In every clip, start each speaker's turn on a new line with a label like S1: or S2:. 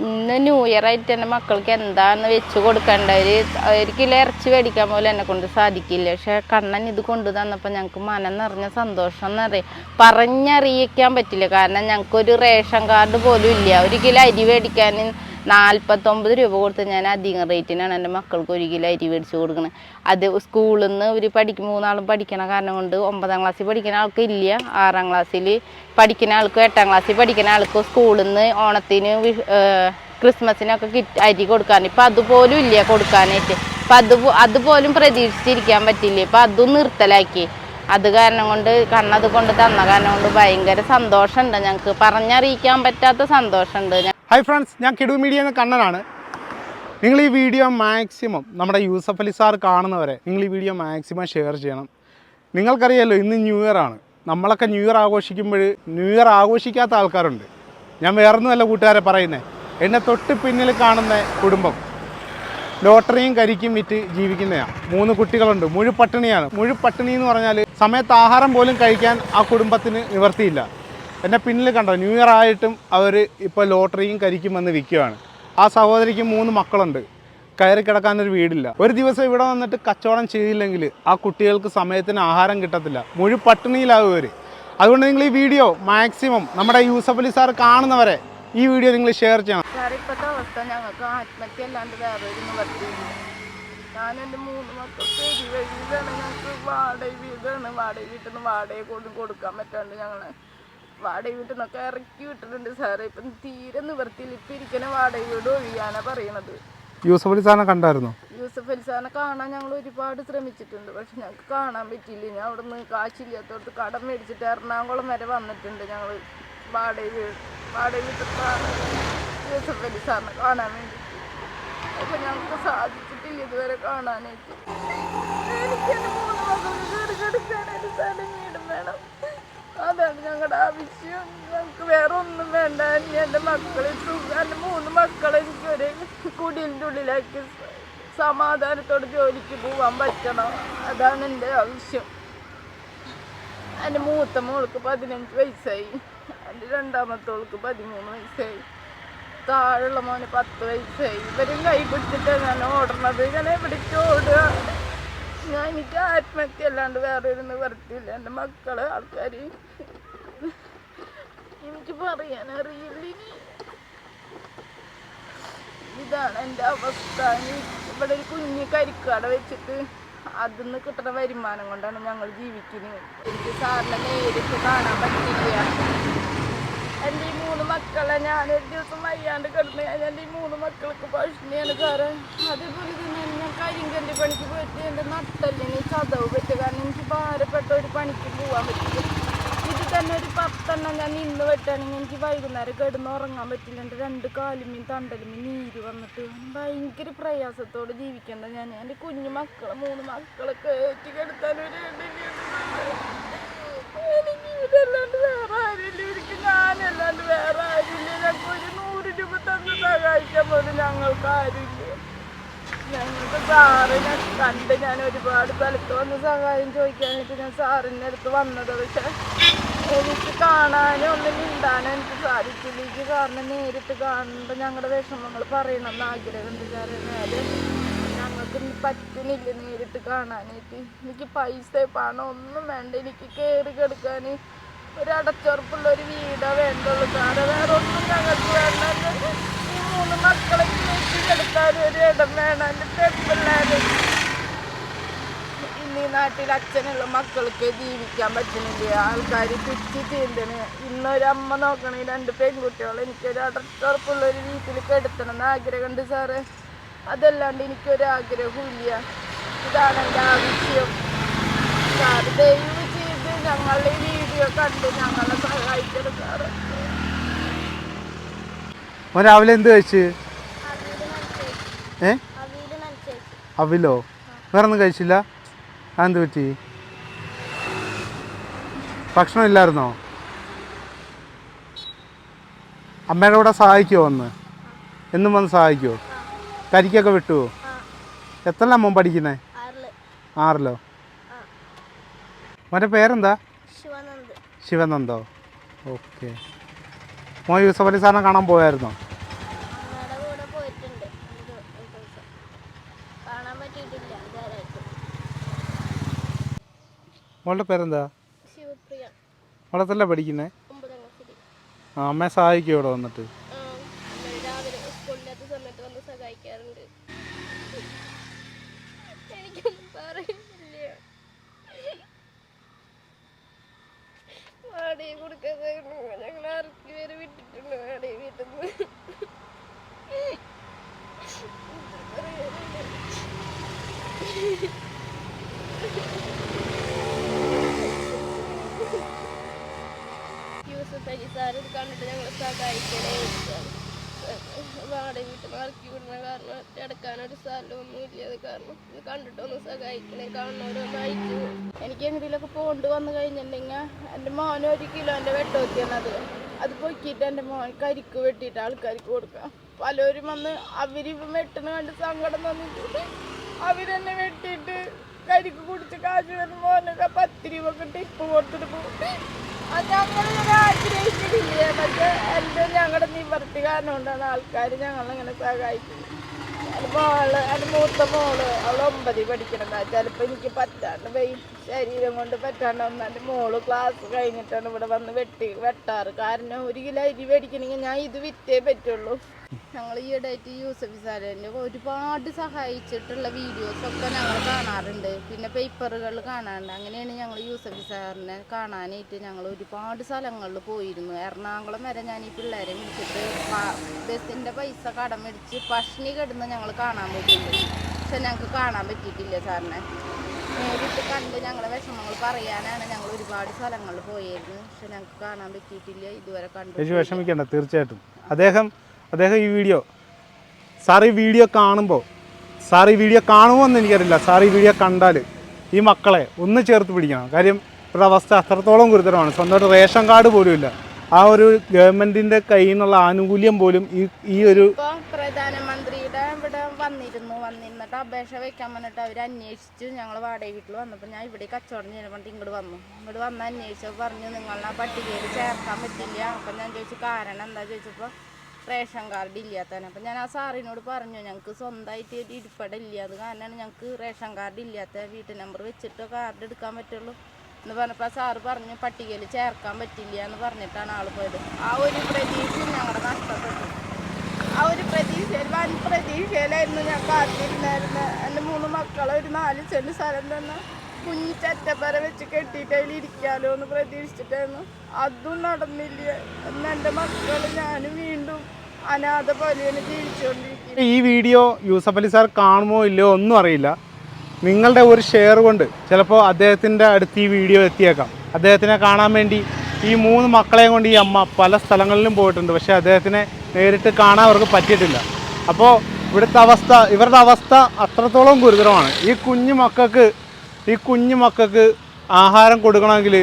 S1: ഇന്ന് new year ആയിട്ട് എന്റെ മക്കൾക്ക് എന്താന്ന് വെച്ച് കൊടുക്കേണ്ട. ഒരു കിലോ ഇറച്ചി മേടിക്കാൻ പോലും എന്നെ കൊണ്ട് സാധിക്കില്ല. പക്ഷേ കണ്ണൻ ഇത് കൊണ്ടു തന്നപ്പോൾ ഞങ്ങൾക്ക് മനം നിറഞ്ഞ സന്തോഷം എന്നറിയാം പറഞ്ഞറിയിക്കാൻ പറ്റില്ല. കാരണം ഞങ്ങൾക്കൊരു റേഷൻ കാർഡ് പോലും ഇല്ല. ഒരു കിലോ അരി മേടിക്കാൻ നാൽപ്പത്തൊമ്പത് രൂപ കൊടുത്ത് ഞാൻ അധികം റേറ്റിനാണ് എന്റെ മക്കൾക്ക് ഒരു കിലോ അരി മേടിച്ച് കൊടുക്കുന്നത് അത് സ്കൂളിൽ നിന്ന് ഇവർ പഠിക്കും മൂന്നാളും പഠിക്കണ കാരണം കൊണ്ട് ഒമ്പതാം ക്ലാസ്സിൽ പഠിക്കുന്ന ആൾക്ക് ഇല്ല. ആറാം ക്ലാസ്സിൽ പഠിക്കുന്ന ആൾക്കും എട്ടാം ക്ലാസ്സിൽ പഠിക്കുന്ന ആൾക്കും സ്കൂളിൽ നിന്ന് ഓണത്തിന് ക്രിസ്മസിനൊക്കെ കിറ്റ് അരി കൊടുക്കാൻ. ഇപ്പം അതുപോലും ഇല്ല കൊടുക്കാനായിട്ട്. അപ്പം അത് അതുപോലും പ്രതീക്ഷിച്ചിരിക്കാൻ പറ്റില്ല? ഇപ്പം അതും നിർത്തലാക്കി. അത് കാരണം കൊണ്ട് കണ്ണത് കൊണ്ട് തന്ന കാരണം കൊണ്ട് ഭയങ്കര സന്തോഷമുണ്ട് ഞങ്ങൾക്ക്. പറഞ്ഞറിയിക്കാൻ പറ്റാത്ത സന്തോഷമുണ്ട്
S2: ഹായ് ഫ്രണ്ട്സ് ഞാൻ കിടു മീഡിയ എന്ന കണ്ണനാണ്. നിങ്ങൾ ഈ വീഡിയോ മാക്സിമം നമ്മുടെ യൂസഫ് അലി സാർ കാണുന്നവരെ നിങ്ങൾ ഈ വീഡിയോ മാക്സിമം ഷെയർ ചെയ്യണം. നിങ്ങൾക്കറിയാലോ ഇന്ന് ന്യൂ ഇയർ ആണ്. നമ്മളൊക്കെ ന്യൂ ഇയർ ആഘോഷിക്കുമ്പോൾ ന്യൂ ഇയർ ആഘോഷിക്കാത്ത ആൾക്കാരുണ്ട്. ഞാൻ വേറൊന്നുമല്ല കൂട്ടുകാരെ പറയുന്നത് എന്നെ തൊട്ട് പിന്നിൽ കാണുന്ന കുടുംബം. ലോട്ടറിയും കരിക്കും വിറ്റ് ജീവിക്കുന്നതാണ് മൂന്ന് കുട്ടികളുണ്ട് മുഴുപട്ടിണിയാണ്. മുഴുപട്ടിണി എന്ന് പറഞ്ഞാൽ സമയത്ത് ആഹാരം പോലും കഴിക്കാൻ ആ കുടുംബത്തിന് നിവർത്തിയില്ല. എന്നെ പിന്നിൽ കണ്ടോ ന്യൂ ഇയർ ആയിട്ടും അവർ ഇപ്പോൾ ലോട്ടറിയും കരിക്കും വന്ന് വിൽക്കുകയാണ് ആ സഹോദരിക്ക് മൂന്ന് മക്കളുണ്ട്. കയറി കിടക്കാനൊരു വീടില്ല. ഒരു ദിവസം ഇവിടെ വന്നിട്ട് കച്ചവടം ചെയ്തില്ലെങ്കിൽ ആ കുട്ടികൾക്ക് സമയത്തിന് ആഹാരം കിട്ടത്തില്ല. മുഴു പട്ടിണിയിലാവും അവർ അതുകൊണ്ട് നിങ്ങൾ ഈ വീഡിയോ മാക്സിമം നമ്മുടെ യൂസഫ് അലി സാർ കാണുന്നവരെ ഈ വീഡിയോ നിങ്ങൾ ഷെയർ ചെയ്യണം.
S1: ഇപ്പോഴത്തെ അവസ്ഥ ഞങ്ങൾക്ക് ആത്മഹത്യ അല്ലാണ്ട് വേറെ ഒരു എന്റെ മൂന്ന് മക്കൾക്ക് ഞങ്ങൾക്ക് വാടക വീടാണ്. വാടക വീട്ടിൽ നിന്ന് വാടക കൊണ്ട് കൊടുക്കാൻ പറ്റാണ്ട് ഞങ്ങളെ വാടക വീട്ടിൽ നിന്നൊക്കെ ഇറക്കി വിട്ടിട്ടുണ്ട് സാറേ. ഇപ്പം തീരെ നിവർത്തിയിൽ ഇപ്പം ഇരിക്കുന്ന വാടക വീട് ഒഴിയാണ് പറയണത്.
S2: യൂസഫ് അലി സാറിനെ കണ്ടായിരുന്നോ?
S1: യൂസഫ് അലിസാറിനെ കാണാൻ ഞങ്ങൾ ഒരുപാട് ശ്രമിച്ചിട്ടുണ്ട്. പക്ഷെ ഞങ്ങൾക്ക് കാണാൻ പറ്റിയില്ല. ഞാൻ അവിടെ നിന്ന് കാശില്ലാത്തടത്ത് കടം മേടിച്ചിട്ട് എറണാകുളം വരെ വന്നിട്ടുണ്ട് ഞങ്ങൾ വാടക വീട് വാടക വീട്ടിലാണ് യൂസഫ് അലിസാറിനെ കാണാൻ വേണ്ടി. അപ്പം ഞങ്ങൾക്ക് സാധിച്ചിട്ടില്ല ഇതുവരെ കാണാനായിട്ട്. എനിക്ക് മൂന്ന് മാസം കിടക്കാനൊരു സ്ഥലം വീടും വേണം. അതാണ് ഞങ്ങളുടെ ആവശ്യം. ഞങ്ങൾക്ക് വേറെ ഒന്നും വേണ്ട. ഇനി എന്റെ മക്കളെ എന്റെ മൂന്ന് മക്കളെ എനിക്ക് ഒരു കുടിലിന്റെ ഉള്ളിലേക്ക് സമാധാനത്തോടെ ജോലിക്ക് പോകാൻ പറ്റണം. അതാണ് എന്റെ ആവശ്യം. എന്റെ മൂത്ത മോൾക്ക് പതിനഞ്ച് വയസ്സായി. എന്റെ രണ്ടാമത്തോൾക്ക് പതിമൂന്ന് വയസ്സായി. താഴെയുള്ള മോന് പത്ത് വയസ്സായി. ഇവരും കൈ പിടിച്ചിട്ടാണ് ഞാൻ ഓടണത്. ഞാൻ എവിടേക്ക് ഓടുക? ഞാൻ എനിക്ക് ആത്മഹത്യ അല്ലാണ്ട് വേറെ ഒരു നിവർത്തിയില്ല എന്റെ മക്കൾ ആൾക്കാർ എനിക്ക് പറയാൻ അറിയില്ല. ഇതാണ് എന്റെ അവസ്ഥ. ഇവിടെ ഒരു കുഞ്ഞ് കരിക്കട വെച്ചിട്ട് അതിൽ നിന്ന് കിട്ടുന്ന വരുമാനം കൊണ്ടാണ് ഞങ്ങൾ ജീവിക്കുന്നത്. എനിക്ക് സാറിനെ നേരിട്ട് കാണാൻ പറ്റില്ല. എന്റെ ഈ മൂന്ന് മക്കളെ ഞാൻ ഒരു ദിവസം വയ്യാണ്ട് കിടന്നു കഴിഞ്ഞാൽ എന്റെ ഈ മൂന്ന് മക്കൾക്ക് ഭക്ഷണിയാണ് സാറ്. അതേപോലെ തന്നെ ഞാൻ കരിങ്കല്ല് പണിക്ക് പോയിട്ട് എന്റെ നട്ടല്ലിന് ചതവ് പറ്റുക കാരണം എനിക്ക് ഭാരപ്പെട്ട ഒരു പണിക്ക് പോകാൻ പറ്റില്ല ഇത് തന്നെ ഒരു പത്തെണ്ണം ഞാൻ ഇന്ന് വെട്ടാണെങ്കിൽ എനിക്ക് വൈകുന്നേരം കിടന്ന് ഉറങ്ങാൻ പറ്റില്ല. എന്റെ രണ്ട് കാലുമീൻ തണ്ടലുമീൻ നീര് വന്നിട്ട് ഭയങ്കര പ്രയാസത്തോടെ ജീവിക്കേണ്ട ഞാൻ എന്റെ കുഞ്ഞു മക്കളെ മൂന്ന് മക്കളെ കയറ്റി കിടത്താൻ ഒരു എനിക്ക് ഇതല്ലാണ്ട് വേറെ ആരുമില്ല. എനിക്ക് ഞാനല്ലാണ്ട് വേറെ ആരുമില്ല. ഞങ്ങൾക്ക് ഒരു നൂറ് രൂപ തന്ന് സഹായിക്കാൻ പോലും ഞങ്ങൾക്ക് ആരുമില്ല. ഞങ്ങൾക്ക് സാറിനെ കണ്ട് ഞാൻ ഒരുപാട് സ്ഥലത്ത് വന്ന് സഹായം ചോദിക്കാനായിട്ട് ഞാൻ സാറിന്റെ അടുത്ത് വന്നത്. പക്ഷെ എനിക്ക് കാണാനും ഒന്നും ഇണ്ടാനും എനിക്ക് സാധിച്ചില്ല. എനിക്ക് കാരണം നേരിട്ട് കാണുമ്പോൾ ഞങ്ങളുടെ വിഷമങ്ങൾ പറയണമെന്ന് ആഗ്രഹമുണ്ട് സാറേ. നേരെ ഞങ്ങൾക്ക് പറ്റുന്നില്ല നേരിട്ട് കാണാനായിട്ട്. എനിക്ക് പൈസ പണം ഒന്നും വേണ്ട. എനിക്ക് കയറി കിടക്കാൻ ഒരു അടച്ചുറപ്പുള്ള ഒരു വീടാ വേണ്ടുള്ളൂ സാറേ. വേറെ ഒന്നും ഞങ്ങൾക്ക് വേണ്ട. ഈ മൂന്ന് മക്കളെ കിടക്കാൻ ഒരു ഇടം വേണം. എന്റെ ഇന്ന് ഈ നാട്ടിൽ അച്ഛനുള്ള മക്കൾക്ക് ജീവിക്കാൻ പറ്റുന്നില്ല? ആൾക്കാർ പിച്ചി തീണ്ടണ് ഇന്നൊരമ്മ നോക്കണേ രണ്ട് പെൺകുട്ടികൾ എനിക്കൊരു അടച്ചുറപ്പുള്ള ഒരു വീട്ടിൽ കെടുത്തണം എന്ന് ആഗ്രഹമുണ്ട് സാറ്. അതല്ലാണ്ട് എനിക്കൊരു ആഗ്രഹവും ഇല്ല ഇതാണ് എന്റെ ആവശ്യം. സാറ് ദയവ് ചെയ്ത് ഞങ്ങളുടെ ഈ വീഡിയോ കണ്ട് ഞങ്ങളെ സഹായിക്കണം സാറ്.
S2: രാവിലെ എന്ത് കഴിച്ച്? ഏ? അവിലോ? വേറെ ഒന്നും കഴിച്ചില്ല? അതെന്ത് പറ്റി? ഭക്ഷണം ഇല്ലായിരുന്നോ? അമ്മയുടെ കൂടെ സഹായിക്കുമോ ഒന്ന്? എന്നും വന്ന് സഹായിക്കുമോ കരിക്കൊക്കെ വിട്ടുവോ എത്ര അമ്മ പഠിക്കുന്നേ? ആറിൽ? മറ്റേ പേരെന്താ?
S1: ശിവാനന്ദ്.
S2: ശിവനന്ദോ ഓക്കെ. മോൻ യൂസഫ് അലി സാറിനെ കാണാൻ പോയായിരുന്നോ? മോളുടെ പേരെന്താ? വളർത്തല്ല പഠിക്കുന്നേ? ആ അമ്മയെ സഹായിക്കും ഇവിടെ വന്നിട്ട്?
S3: വാടകയും കൊടുക്കാതെ ഞങ്ങൾ ആർക്ക് പേര് വിട്ടിട്ടുണ്ട് വാടകയും വീട്ടിൽ നിന്ന്. കണ്ടിട്ട് സഹായിക്കണേ വീട്ടിൽ കാരണം ഇത്
S1: എനിക്ക് എങ്ങനെയൊക്കെ പോണ്ട് വന്നു കഴിഞ്ഞിട്ടുണ്ടെങ്കിൽ എന്റെ മോന് ഒരു കിലോന്റെ വെട്ടോത്തിയാണത് അത് പൊക്കിയിട്ട് എന്റെ മോൻ കരിക്ക് വെട്ടിയിട്ട് ആൾക്കാർക്ക് കൊടുക്കാം പലരും വന്ന് അവർ വെട്ടണ കണ്ട് സങ്കടം തോന്നിട്ട് അവരെന്നെ വെട്ടിയിട്ട് കരിക്ക് കുടിച്ച് കാശ് വരുന്ന പോലെ പത്ത് രൂപ ഒക്കെ ടിപ്പ് കൊടുത്തിട്ട് പോകും അത് ഞങ്ങളിങ്ങനെ ആഗ്രഹിച്ചിട്ടില്ലേ? പക്ഷെ എന്റെ ഞങ്ങളുടെ നിവർത്തി കാരണം കൊണ്ടാണ് ആൾക്കാർ ഞങ്ങളിങ്ങനെ സഹായിക്കുന്നത് മോൾ എന്റെ മൂത്ത മോൾ അവൾ ഒമ്പതിൽ പഠിക്കണതാ. ചിലപ്പോൾ എനിക്ക് പറ്റാണ്ട് വെയിൽ ശരീരം കൊണ്ട് പറ്റാണ്ട് വന്ന മോൾ ക്ലാസ് കഴിഞ്ഞിട്ടാണ് ഇവിടെ വന്ന് വെട്ടി വെട്ടാറ്. കാരണം ഒരു കിലോ അരി മേടിക്കണമെങ്കിൽ ഞാൻ ഇത് വിറ്റേ പറ്റുള്ളൂ. ഞങ്ങൾ ഈ ഇടയായിട്ട് യൂസഫ് സാറിന്റെ ഒരുപാട് സഹായിച്ചിട്ടുള്ള വീഡിയോസൊക്കെ ഞങ്ങൾ കാണാറുണ്ട്. പിന്നെ പേപ്പറുകൾ കാണാറുണ്ട് അങ്ങനെയാണ് ഞങ്ങൾ യൂസഫ് സാറിനെ കാണാനായിട്ട് ഞങ്ങൾ ഒരുപാട് സ്ഥലങ്ങളിൽ പോയിരുന്നു. എറണാകുളം വരെ ഞാൻ ഈ പിള്ളേരെ വിളിച്ചിട്ട് ബസ്സിന്റെ പൈസ കടം മേടിച്ച് പഷ്ണി കിടന്ന് ഞങ്ങൾ കാണാൻ പറ്റിയിട്ടുണ്ട് പക്ഷെ ഞങ്ങൾക്ക് കാണാൻ പറ്റിയിട്ടില്ല സാറിനെ. നേരിട്ട് കണ്ട് ഞങ്ങളെ വിഷമങ്ങൾ പറയാനാണ് ഞങ്ങൾ ഒരുപാട് സ്ഥലങ്ങളിൽ പോയിരുന്നു പക്ഷെ ഞങ്ങൾക്ക് കാണാൻ പറ്റിയിട്ടില്ല. ഇതുവരെ കണ്ടു
S2: വിഷമിക്കണ്ട തീർച്ചയായിട്ടും. അദ്ദേഹം അദ്ദേഹം ഈ വീഡിയോ സാർ ഈ വീഡിയോ കാണുമ്പോൾ സാർ ഈ വീഡിയോ കാണുമോ എന്ന് എനിക്കറിയില്ല. സാർ ഈ വീഡിയോ കണ്ടാൽ ഈ മക്കളെ ഒന്ന് ചേർത്ത് പിടിക്കണം. കാര്യം ഇവിടെ അവസ്ഥ അത്രത്തോളം ഗുരുതരമാണ്. സ്വന്തമായിട്ട് റേഷൻ കാർഡ് പോലും ഇല്ല. ആ ഒരു ഗവൺമെന്റിന്റെ കയ്യിൽ നിന്നുള്ള ആനുകൂല്യം പോലും ഈ ഈ ഒരു
S1: പ്രധാനമന്ത്രിയുടെ ഇവിടെ വന്നിരുന്നു. വന്നിരുന്നിട്ട് അപേക്ഷ വെക്കാൻ വന്നിട്ട് അവർ അന്വേഷിച്ചു. ഞങ്ങൾ വാടക വീട്ടിൽ വന്നപ്പോൾ ഞാൻ ഇവിടെ കച്ചവടം ചെയ്യാൻ വേണ്ടി ഇങ്ങോട്ട് വന്നു. ഇങ്ങോട്ട് വന്ന് അന്വേഷിച്ചപ്പോൾ പറഞ്ഞു നിങ്ങളെ പട്ടികയിൽ ചേർക്കാൻ പറ്റില്ല. അപ്പം ഞാൻ ചോദിച്ചു കാരണം എന്താ? ചോദിച്ചപ്പോൾ റേഷൻ കാർഡ് ഇല്ലാത്തതാണ് അപ്പം ഞാൻ ആ സാറിനോട് പറഞ്ഞു ഞങ്ങൾക്ക് സ്വന്തമായിട്ട് ഒരു ഇരിപ്പട ഇല്ല അത് കാരണമാണ് ഞങ്ങൾക്ക് റേഷൻ കാർഡ് ഇല്ലാത്ത വീട്ടു നമ്പർ വെച്ചിട്ടോ കാർഡ് എടുക്കാൻ പറ്റുള്ളൂ. എന്ന് പറഞ്ഞപ്പോൾ ആ സാറ് പറഞ്ഞു പട്ടികയിൽ ചേർക്കാൻ പറ്റില്ല എന്ന് പറഞ്ഞിട്ടാണ് ആൾ പോയത്. ആ ഒരു പ്രതീക്ഷ ഞങ്ങളുടെ നഷ്ടപ്പെട്ടു. ആ ഒരു പ്രതീക്ഷയിൽ വൻ പ്രതീക്ഷയിലായിരുന്നു ഞാൻ കാത്തിരുന്നായിരുന്നു എന്റെ മൂന്ന് മക്കളെ ഒരു നാല് ചെല്ലു സ്ഥലം തന്നെ കുഞ്ഞി ചറ്റപ്പര വെച്ച് കെട്ടിയിട്ട് അതിലിരിക്കാലോ എന്ന് പ്രതീക്ഷിച്ചിട്ടായിരുന്നു. അതും നടന്നില്ല. എന്ന് എന്റെ മക്കൾ ഞാനും വീണ്ടും അനാഥ പോലെയാണ് ജീവിച്ചുകൊണ്ടിരിക്കുന്നത്
S2: ഈ വീഡിയോ യൂസഫ് അലി സാർ കാണുമോ ഇല്ലയോ ഒന്നും അറിയില്ല. നിങ്ങളുടെ ഒരു ഷെയർ കൊണ്ട് ചിലപ്പോൾ അദ്ദേഹത്തിന്റെ അടുത്ത് ഈ വീഡിയോ എത്തിയേക്കാം. അദ്ദേഹത്തിനെ കാണാൻ വേണ്ടി ഈ മൂന്ന് മക്കളെയും കൊണ്ട് ഈ അമ്മ പല സ്ഥലങ്ങളിലും പോയിട്ടുണ്ട്. പക്ഷേ അദ്ദേഹത്തിനെ നേരിട്ട് കാണാൻ അവർക്ക് പറ്റിയിട്ടില്ല. അപ്പോൾ ഇവിടുത്തെ അവസ്ഥ ഇവരുടെ അവസ്ഥ അത്രത്തോളം ഗുരുതരമാണ്. ഈ കുഞ്ഞു മക്കൾക്ക് ഈ കുഞ്ഞു മക്കൾക്ക് ആഹാരം കൊടുക്കണമെങ്കിൽ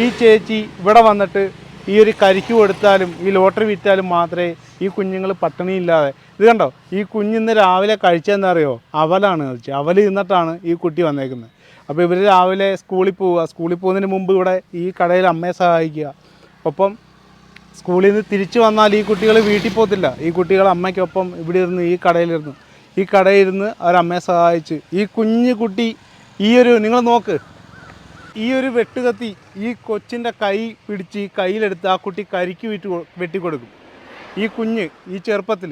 S2: ഈ ചേച്ചി ഇവിടെ വന്നിട്ട് ഈ ഒരു കരിക്ക് കൊടുത്താലും ഈ ലോട്ടറി വിറ്റാലും മാത്രമേ ഈ കുഞ്ഞുങ്ങൾ പട്ടിണിയില്ലാതെ. ഇത് കണ്ടോ? ഈ കുഞ്ഞിന്ന് രാവിലെ കഴിച്ചതെന്നറിയോ അവലാണ് കഴിച്ചത് അവൽ ഇന്നിട്ടാണ് ഈ കുട്ടി വന്നേക്കുന്നത്. അപ്പോൾ ഇവർ രാവിലെ സ്കൂളിൽ പോവുക. സ്കൂളിൽ പോകുന്നതിന് മുമ്പ് ഇവിടെ ഈ കടയിൽ അമ്മയെ സഹായിക്കുക. ഒപ്പം സ്കൂളിൽ നിന്ന് തിരിച്ചു വന്നാൽ ഈ കുട്ടികൾ വീട്ടിൽ പോകത്തില്ല. ഈ കുട്ടികൾ അമ്മയ്ക്കൊപ്പം ഇവിടെ ഇരുന്ന് ഈ കടയിലിരുന്ന് ഈ കടയിൽ ഇരുന്ന് അവരമ്മയെ സഹായിച്ച് ഈ കുഞ്ഞു കുട്ടി ഈ ഒരു നിങ്ങൾ നോക്ക്. ഈ ഒരു വെട്ടുകത്തി ഈ കൊച്ചിന്റെ കൈ പിടിച്ച് കയ്യിലെടുത്ത് ആ കുട്ടി കരിക്ക് വിറ്റ് വെട്ടിക്കൊടുക്കും. ഈ കുഞ്ഞ് ഈ ചെറുപ്പത്തിൽ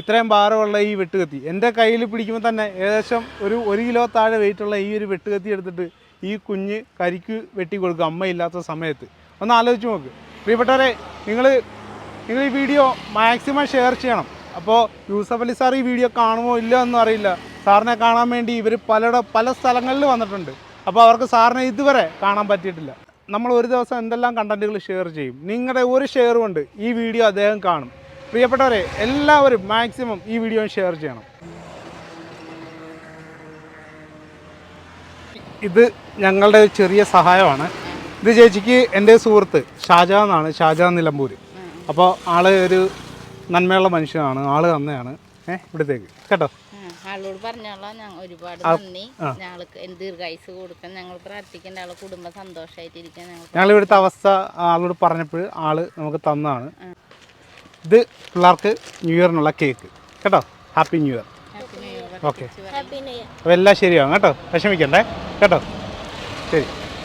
S2: ഇത്രയും ഭാരമുള്ള ഈ വെട്ടുകത്തി. എന്റെ കയ്യിൽ പിടിക്കുമ്പോൾ തന്നെ ഏകദേശം ഒരു ഒരു കിലോ താഴെ വെയിറ്റുള്ള ഈ ഒരു വെട്ടുകത്തി എടുത്തിട്ട് ഈ കുഞ്ഞ് കരിക്ക് വെട്ടിക്കൊടുക്കും അമ്മയില്ലാത്ത സമയത്ത്. ഒന്ന് ആലോചിച്ച് നോക്ക്. പ്രിയപ്പെട്ടവരെ നിങ്ങൾ നിങ്ങൾ ഈ വീഡിയോ മാക്സിമം ഷെയർ ചെയ്യണം. അപ്പോൾ യൂസഫ് അലി സാർ ഈ വീഡിയോ കാണുമോ ഇല്ലയോ എന്നും അറിയില്ല സാറിനെ കാണാൻ വേണ്ടി ഇവർ പലയിട പല സ്ഥലങ്ങളിൽ വന്നിട്ടുണ്ട്. അപ്പോൾ അവർക്ക് സാറിനെ ഇതുവരെ കാണാൻ പറ്റിയിട്ടില്ല. നമ്മൾ ഒരു ദിവസം എന്തെല്ലാം കണ്ടന്റുകൾ ഷെയർ ചെയ്യും? നിങ്ങളുടെ ഒരു ഷെയർ കൊണ്ട് ഈ വീഡിയോ അദ്ദേഹം കാണും. പ്രിയപ്പെട്ടവരെ എല്ലാവരും മാക്സിമം ഈ വീഡിയോ ഷെയർ ചെയ്യണം. ഇത് ഞങ്ങളുടെ ചെറിയ സഹായമാണ്. ഇത് ചേച്ചിക്ക് എന്റെ സുഹൃത്ത് ഷാജഹാൻ എന്നാണ് ഷാജഹാൻ നിലമ്പൂർ അപ്പോൾ ആൾ ഒരു നന്മയുള്ള മനുഷ്യനാണ് ആൾ തന്നെയാണ്. ഏഹ് ഇവിടത്തേക്ക്. കേട്ടോ?
S1: ആളോട് പറഞ്ഞോളാം ഞങ്ങൾ ഒരുപാട് നന്ദി. ഞങ്ങൾക്ക് ദീർഘായുസ് കൊടുക്കാൻ ഞങ്ങൾ പ്രാർത്ഥിക്കേണ്ട ആളെ കുടുംബ സന്തോഷമായിട്ടിരിക്കാൻ ഞങ്ങൾ
S2: ഞങ്ങൾ ഇവിടുത്തെ അവസ്ഥ ആളോട് പറഞ്ഞപ്പോൾ ആൾ നമുക്ക് തന്നാണ്. ഇത് പിള്ളേർക്ക് ന്യൂ ഇയറിനുള്ള കേക്ക്. കേട്ടോ? Happy new year.
S1: Happy new year.
S2: Okay.
S3: Happy new year.
S2: അപ്പോൾ എല്ലാം ശരിയാകും കേട്ടോ? വിഷമിക്കണ്ടേ? കേട്ടോ? ശരി.